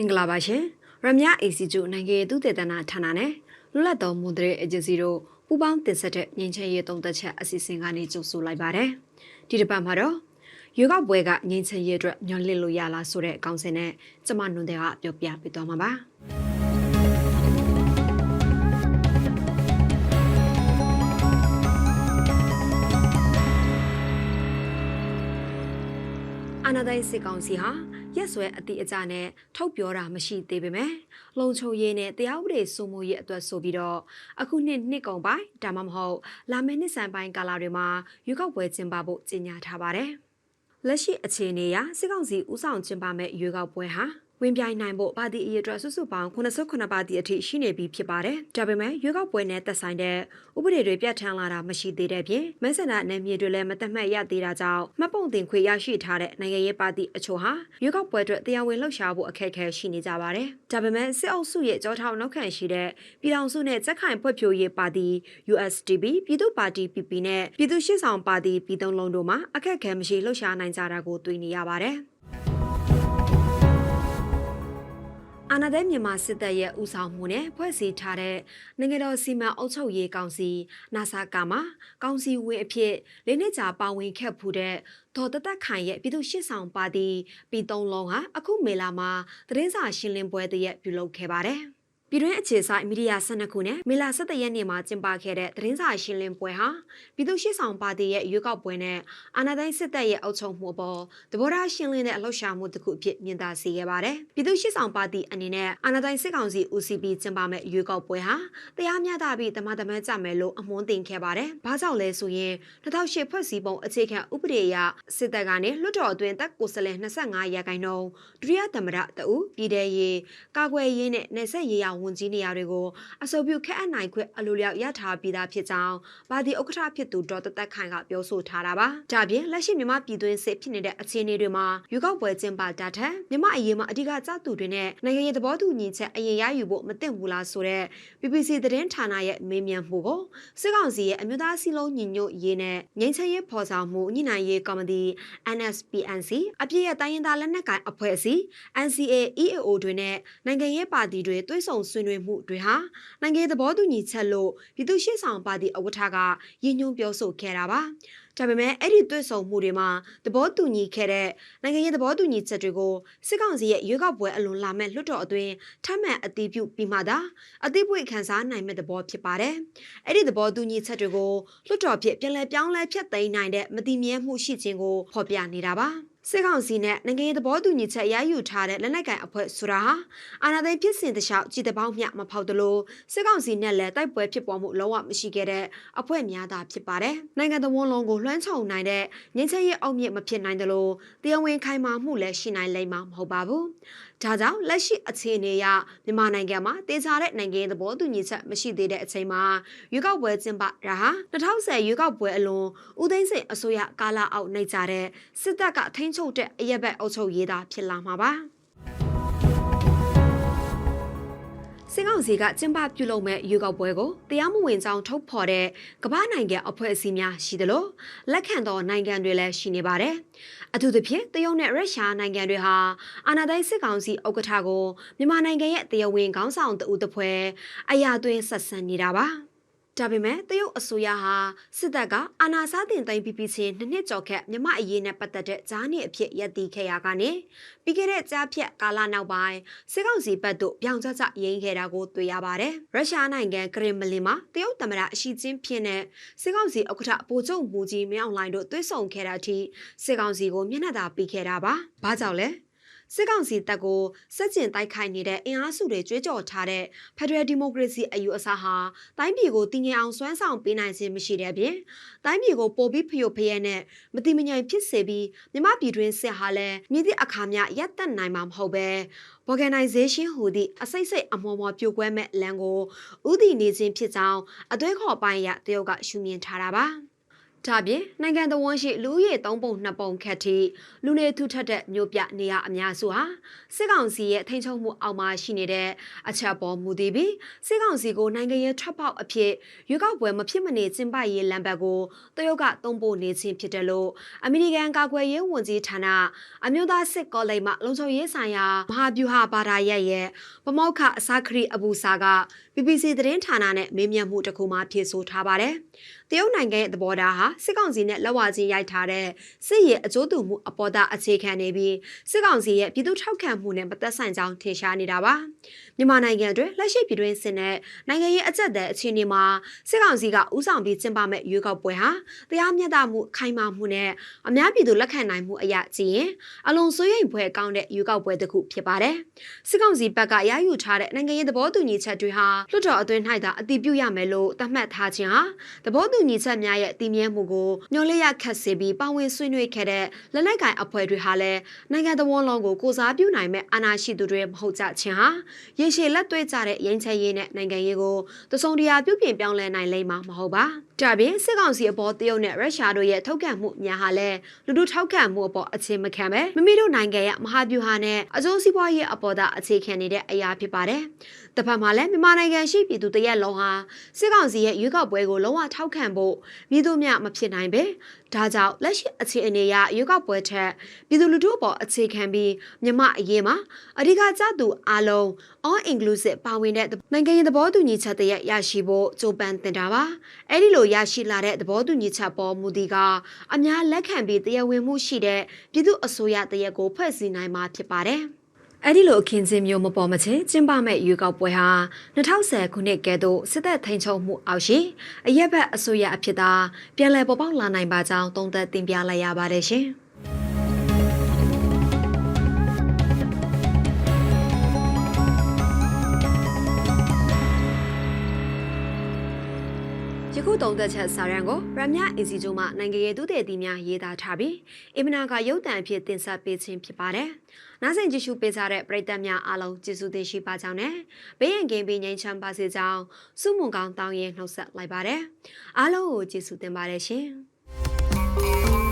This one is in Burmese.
မင်္ဂလာပါရှင်ရမ ्या ACG နိုင်ငံရေးသူတည်တနာဌာနနဲ့လွတ်လပ်သောမွန်ဒရေးအေဂျင်စီတို့ပူးပေါင်းတင်ဆက်တဲ့ငြိမ်းချမ်းရေးတုံးသက်ချက်အစီအစဉ်ကနေကြိုဆိုလိုက်ပါတယ်ဒီတစ်ပတ်မှာတော့ရွေးကောက်ပွဲကငြိမ်းချမ်းရေးအတွက်မျှော်လင့်လို့ရလားဆိုတဲ့အကောင့်စင်နဲ့ကျမနွန်တဲ့ကပြောပြပေးသွားမှာပါ အာနာဒိုင်စစ်ကောင်စီဟာရက်စွဲအတိအကျနဲ့ထုတ်ပြောတာမရှိသေးပေမဲ့လုံခြုံရေးနဲ့တရားဥပဒေစိုးမိုးရေးအတွက်ဆိုပြီးတော့အခုနှစ်နှစ်ကုန်ပိုင်းဒါမှမဟုတ် လာမယ့်နှစ်ဆန်ပိုင်းကာလတွေမှာရွေးကောက်ပွဲကျင်းပဖို့ကြေညာထားပါတယ်။လက်ရှိအခြေအနေအရစစ်ကောင်စီဦးဆောင်ကျင်းပမဲ့ရွေးကောက်ပွဲဟာ ဝင်ပြိုင်နိုင်ဖို့ပါတီအရေးအတွက်စုစုပေါင်း89ပါတီအထိရှိနေပြီဖြစ်ပါတယ်။ဒါပေမဲ့ရွေးကောက်ပွဲနဲ့သက်ဆိုင်တဲ့ဥပဒေတွေပြဋ္ဌာန်းလာတာမရှိသေးတဲ့ပြင်မဲဆန္ဒနယ်မြေတွေလည်းမသက်မှတ်ရသေးတာကြောင့်မှတ်ပုံတင်ခွေရရှိထားတဲ့နိုင်ငံရေးပါတီအချို့ဟာရွေးကောက်ပွဲအတွက်တရားဝင်လှုပ်ရှားဖို့အခက်အခဲရှိနေကြပါတယ်။ဒါပေမဲ့စစ်အုပ်စုရဲ့ကြောထောက်နောက်ခံရှိတဲ့ပြည်ထောင်စုနဲ့စက်ခိုင်ဖွဲ့ဖြိုးရေးပါတီ USDP ပြည်သူ့ပါတီ PP နဲ့ပြည်သူ့ရှေ့ဆောင်ပါတီပြည်သုံးလုံးတို့မှာအခက်အခဲမရှိလှုပ်ရှားနိုင်ကြတာကိုတွေ့နေရပါတယ်။ အာဏာသိမ်းမြန်မာစစ်တပ်ရဲ့ဦးဆောင်မှုနဲ့ဖွဲ့စည်းထားတဲ့နိုင်ငံတော်စီမံအုပ်ချုပ်ရေးကောင်စီနာဆာကာမှာကောင်စီဝင်အဖြစ်လေးနှစ်ကြာပါဝင်ခဲ့ဖူးတဲ့ဒေါ်တသက်ခိုင်ရဲ့ပြည်သူ့ရှစ်ဆောင်ပါတီပြည်သုံးလုံးဟာအခုမေလာမှာသတင်းစာရှင်းလင်းပွဲတရက်ပြုလုပ်ခဲ့ပါတယ်။ ပြည်တွင်းအခြေဆိုင်မီဒီယာ12ခုနဲ့မေလ17ရက်နေ့မှာကျင်းပခဲ့တဲ့သတင်းစာရှင်းလင်းပွဲဟာပြည်သူ့ရှေ့ဆောင်ပါတီရဲ့ရွေးကောက်ပွဲနဲ့အာဏာသိမ်းစစ်တပ်ရဲ့အုပ်ချုပ်မှုအပေါ်တဘောထားရှင်းလင်းတဲ့အလှုပ်ရှားမှုတစ်ခုအဖြစ်မြင်သာစေခဲ့ပါတယ်။ပြည်သူ့ရှေ့ဆောင်ပါတီအနေနဲ့အာဏာသိမ်းစစ်ကောင်စီ UCP ကျင်းပမဲ့ရွေးကောက်ပွဲဟာတရားမျှတပြီးတမန်တမန်ကြမယ်လို့အမွှန်းတင်ခဲ့ပါတယ်။ဘာကြောင့်လဲဆိုရင်2008ဖွဲ့စည်းပုံအခြေခံဥပဒေအရစစ်တပ်ကနေလွှတ်တော်အတွင်းတပ်ကိုယ်စားလှယ်25ရာခိုင်နှုန်းဒုတိယသမ္မတတအူပြည်ထရေးကာကွယ်ရေးနဲ့နေဆက်ရေးရာဝန်ကြီးနေရာတွေကိုအဆိုပြုခက်အပ်နိုင်ခွင့်အလိုလျောက်ရထားပြီးသားဖြစ်ကြောင်းပါတီဥက္ကဋ္ဌဖြစ်သူဒေါ်တသက်ခိုင်ကပြောဆိုထားတာပါ။ဒါပြင်လက်ရှိမြန်မာပြည်တွင်းစစ်ဖြစ်နေတဲ့အခြေအနေတွေမှာရွေးကောက်ပွဲကျင်းပတာထက်မြန်မာအရေးမှာအဓိကကြသူတွေနဲ့နိုင်ငံရေးသဘောတူညီချက်အရင်ရယူဖို့မသင့်ဘူးလားဆိုတဲ့ BBC သတင်းဌာနရဲ့မေးမြန်းမှုကိုစစ်ကောင်စီရဲ့အမျိုးသားစီလုံးညီညွတ်ရေးနဲ့ငြိမ်းချမ်းရေးဖော်ဆောင်မှုညှိနှိုင်းရေးကော်မတီ NSPNC အပြည့်ရဲ့တိုင်းရင်းသားလက်နက်ကိုင်အဖွဲ့အစည်း NCA EAO တွေနဲ့နိုင်ငံရေးပါတီတွေတွဲဆုံဆွေးနွေးမှုတွေဟာနိုင်ငံသဘောတူညီချက်လို့ပြည်သူ့ရှေ့ဆောင်ပါတီအဝဋ္ဌကရည်ညွှန်းပြောဆိုခဲ့တာပါဒါပေမဲ့အဲ့ဒီတွေ့ဆုံမှုတွေမှာသဘောတူညီခဲ့တဲ့နိုင်ငံရေးသဘောတူညီချက်တွေကိုစစ်ကောင်စီရဲ့ရွေးကောက်ပွဲအလွန်လာမဲ့လွှတ်တော်အတွင်းထပ်မံအတည်ပြုပြီးမှသာအသိပွေခံစားနိုင်မဲ့သဘောဖြစ်ပါတယ်။အဲ့ဒီသဘောတူညီချက်တွေကိုလွှတ်တော်ဖြစ်ပြန်လည်ပြောင်းလဲဖျက်သိမ်းနိုင်တဲ့မတိမြဲမှုရှိခြင်းကိုဖော်ပြနေတာပါ။စစ်ကောင်စီနဲ့နိုင်ငံရေးသဘောတူညီချက်ရယူထားတဲ့လက်နက်ကိုင်အဖွဲ့ဆိုတာဟာအာဏာသိမ်းဖြစ်စဉ်တခြားကြည်တပေါင်းမျှမဖောက်သလိုစစ်ကောင်စီနဲ့လည်းတိုက်ပွဲဖြစ်ပေါ်မှုလုံးဝမရှိခဲ့တဲ့အဖွဲ့များသာဖြစ်ပါတယ်။နိုင်ငံတော်ဝန်လုံးကိုလွှမ်းခြုံနိုင်တဲ့ငင်းချက်ရဲ့အောက်မြစ်မဖြစ်နိုင်သလိုတရားဝင်ခိုင်မာမှုလည်းရှိနိုင်လိမ့်မှာမဟုတ်ပါဘူး။ ဒါကြောင့်လက်ရှိအခြေအနေအရမြန်မာနိုင်ငံမှာတည်ထားတဲ့နိုင်ငံရေးသဘောတူညီချက်မရှိသေးတဲ့အချိန်မှာရွေးကောက်ပွဲကျင်းပတာဟာ2010ရွေးကောက်ပွဲအလွန်ဦးသိန်းစိန်အစိုးရကာလအောက်နိုင်ကြတဲ့စစ်တပ်ကထိန်းချုပ်တဲ့အရက်ဘက်အုပ်ချုပ်ရေးသားဖြစ်လာမှာပါ။ စစ်ကောင်စီကကျင်းပပြုလုပ်မဲ့ရွေးကောက်ပွဲကိုတရားမဝင်ကြောင်းထုတ်ဖော်တဲ့ကမ္ဘာနိုင်ငံအဖွဲ့အစည်းများရှိသလိုလက်ခံသောနိုင်ငံတွေလည်းရှိနေပါတယ်။အထူးသဖြင့်တရုတ်နဲ့ရုရှားနိုင်ငံတွေဟာအာဏာသိမ်းစစ်ကောင်စီဥက္ကဋ္ဌကိုမြန်မာနိုင်ငံရဲ့တရားဝင်ခေါင်းဆောင်တဦးတစ်ဖွဲ့အရာသွင်းဆက်ဆံနေတာပါ။ ဒါပေမဲ့တရုတ်အစိုးရဟာစစ်တပ်ကအာဏာစားတင်သိမ်းပြီးပြီးချင်းနှစ်နှစ်ကျော်ခက်မြမအရေးနဲ့ပတ်သက်တဲ့ဂျားနှစ်အဖြစ်ရပ်တည်ခဲ့ရကနေပြီးခဲ့တဲ့ကြားဖြတ်ကာလနောက်ပိုင်းစစ်ကောင်စီဘက်သို့ပြောင်းကျကျရင်းခဲ့တာကိုတွေ့ရပါတယ်။ရုရှားနိုင်ငံကရင်မလင်မှာတရုတ်သမ္မတအရှိချင်းဖြစ်တဲ့စစ်ကောင်စီဥက္ကဋ္ဌဗိုလ်ချုပ်မူကြီးမြောင်လိုင်းတို့တွေ့ဆုံခဲ့တဲ့အထိစစ်ကောင်စီကိုမျက်နှာသာပေးခဲ့တာပါ။ဘာကြောင့်လဲ။ စစ်ကောင်စီတပ်ကိုစက်ကျင်တိုက်ခိုက်နေတဲ့အင်အားစုတွေကြွေးကြော်ထားတဲ့ Federal Democracy အယူအဆဟာတိုင်းပြည်ကိုတည်ငြိမ်အောင်စွမ်းဆောင်ပေးနိုင်ခြင်းမရှိတဲ့အပြင်တိုင်းပြည်ကိုပိုပြီးဖျို့ဖျဲနဲ့မတိမငြိမ်ဖြစ်စေပြီးမြမပြည်တွင်းစစ်ဟာလည်းမြစ်သည့်အခါမျှရပ်တန့်နိုင်မှာမဟုတ်ပဲ organization ဟူသည့်အစိတ်စိတ်အမော်မော်ပြိုကွဲမဲ့လမ်းကိုဥတည်နေခြင်းဖြစ်ကြောင်းအသွဲခေါ်ပိုင်းရတရုတ်ကရှုမြင်ထားတာပါ။ ဒါဒါပြင်နိုင်ငံတော်ဝန်ရှိလူဦးရေ3ပုံ2ပုံခက်ထိလူနေထူထပ်တဲ့မြို့ပြနေရာအများစုဟာစစ်ကောင်စီရဲ့ထိန်းချုပ်မှုအောက်မှာရှိနေတဲ့အချက်ပေါ်မူတည်ပြီးစစ်ကောင်စီကိုနိုင်ငံရေးထွက်ပေါက်အဖြစ်ရွေးကောက်ပွဲမဖြစ်မနေကျင်းပရေးလမ်းဘက်ကိုတရုတ်ကတုံ့ပို့နေခြင်းဖြစ်တယ်လို့အမေရိကန်ကာကွယ်ရေးဝန်ကြီးဌာနအမျိုးသားစစ်ကောလိပ်မှလုံခြုံရေးဆိုင်ရာမဟာဗျူဟာဘာသာရပ်ရဲ့ပမောက္ခအစာခရီအဘူစာက BBC သတင်းဌာနနဲ့မေးမြန်းမှုတစ်ခုမှဖြေဆိုထားပါတယ်။တရုတ်နိုင်ငံရဲ့သဘောထားဟာစစ်ကောင်စီနဲ့လက်ဝါချင်းရိုက်ထားတဲ့စစ်ရေးအကျိုးတူမှုအပေါ်သားအခြေခံနေပြီးစစ်ကောင်စီရဲ့ပြည်သူထောက်ခံမှုနဲ့မသက်ဆိုင်ကြောင်းထင်ရှားနေတာပါ။မြန်မာနိုင်ငံအတွင်းလက်ရှိပြည်တွင်းစစ်နဲ့နိုင်ငံရေးအကြက်တဲ့အခြေအနေမှာစစ်ကောင်စီကဥဆောင်ပြီးကျင်းပမဲ့ရွေးကောက်ပွဲဟာတရားမျှတမှုခိုင်မာမှုနဲ့အများပြည်သူလက်ခံနိုင်မှုအရာကြည့်ရင်အလွန်စိုးရိမ်ဖွယ်ကောင်းတဲ့ရွေးကောက်ပွဲတစ်ခုဖြစ်ပါတယ်။စစ်ကောင်စီဘက်ကရယူထားတဲ့နိုင်ငံရေးသဘောတူညီချက်တွေဟာလွှတ်တော်အတွင်း၌သာအတည်ပြုရမယ်လို့သတ်မှတ်ထားခြင်းဟာသဘောတူညီချက်များရဲ့တည်မြဲမှုကိုညှို့လျက်ခတ်စေပြီးပါဝင်ဆွေးနွေးခဲ့တဲ့လက်နက်ကိုင်အဖွဲ့တွေဟာလည်းနိုင်ငံတော်ဝန်လုံးကိုကိုစားပြုနိုင်မဲ့အာဏာရှိသူတွေမဟုတ်ကြခြင်းဟာရေရှည်လက်တွေ့ကြတဲ့ရင်းချရေးနဲ့နိုင်ငံရေးကိုတစုံတရာပြုပြင်ပြောင်းလဲနိုင်လိမ့်မှာမဟုတ်ပါ။ ဒါပြင်စစ်ကောင်စီအပေါ်တရုတ်နဲ့ရုရှားတို့ရဲ့ထောက်ခံမှုများဟာလည်းလူထုထောက်ခံမှုအပေါ်အခြေမခံပဲမိမိတို့နိုင်ငံရဲ့မဟာဗျူဟာနဲ့အကျိုးစီးပွားရေးအပေါ်သာအခြေခံနေတဲ့အရာဖြစ်ပါတယ်။တစ်ဖက်မှာလည်းမြန်မာနိုင်ငံရှိပြည်သူတရက်လုံးဟာစစ်ကောင်စီရဲ့ရွေးကောက်ပွဲကိုလုံးဝထောက်ခံဖို့ပြည်သူများမဖြစ်နိုင်ပဲဒါကြောင့်လက်ရှိအခြေအနေအရရွေးကောက်ပွဲထက်ပြည်သူလူထုအပေါ်အခြေခံပြီးမြန်မာအရေးမှာအဓိကကျသူအလုံး all inclusive ပါဝင်တဲ့နိုင်ငံရေးသဘောတူညီချက်တရက်ရရှိဖို့ကြိုးပမ်းတင်တာပါအဲ့ဒီလိုရရှိလာတဲ့သဘောတူညီချက်ပေါ်မူတည်ကအများလက်ခံပြီးတရားဝင်မှုရှိတဲ့ပြည်သူအစိုးရတရက်ကိုဖွဲ့စည်းနိုင်မှာဖြစ်ပါတယ်အဲ့ဒီလိုအခင်းချင်းမျိုးမပေါ်မချင်းကျင်းပမဲ့ရွေးကောက်ပွဲဟာ2010ခုနှစ်ကဲ့သို့စစ်တပ်ထိန်ချုပ်မှုအောက်ရှိအရက်ဘက်အစိုးရအဖြစ်သာပြန်လည်ပေါ်ပေါက်လာနိုင်ပါကြောင်းသုံးသပ်တင်ပြလိုက်ရပါတယ်ရှင်။ ခုတုံးသက်ချက်စာရန်ကိုရမ ्या အစီကျိုးမှနိုင်ငံရေးသူတည်တည်များရေးသားထားပြီးအင်မနာကရုပ်တံအဖြစ်တင်ဆက်ပေးခြင်းဖြစ်ပါတယ်။နားဆင်ကြည့်ရှုပေးကြတဲ့ပရိသတ်များအားလုံးကျေးဇူးတင်ရှိပါကြောင်းနဲ့ဘေးရန်ကင်းပြီးငြိမ်းချမ်းပါစေကြောင်းစုမုံကောင်းတောင်းရင်နှုတ်ဆက်လိုက်ပါတယ်။အားလုံးကိုကျေးဇူးတင်ပါတယ်ရှင်။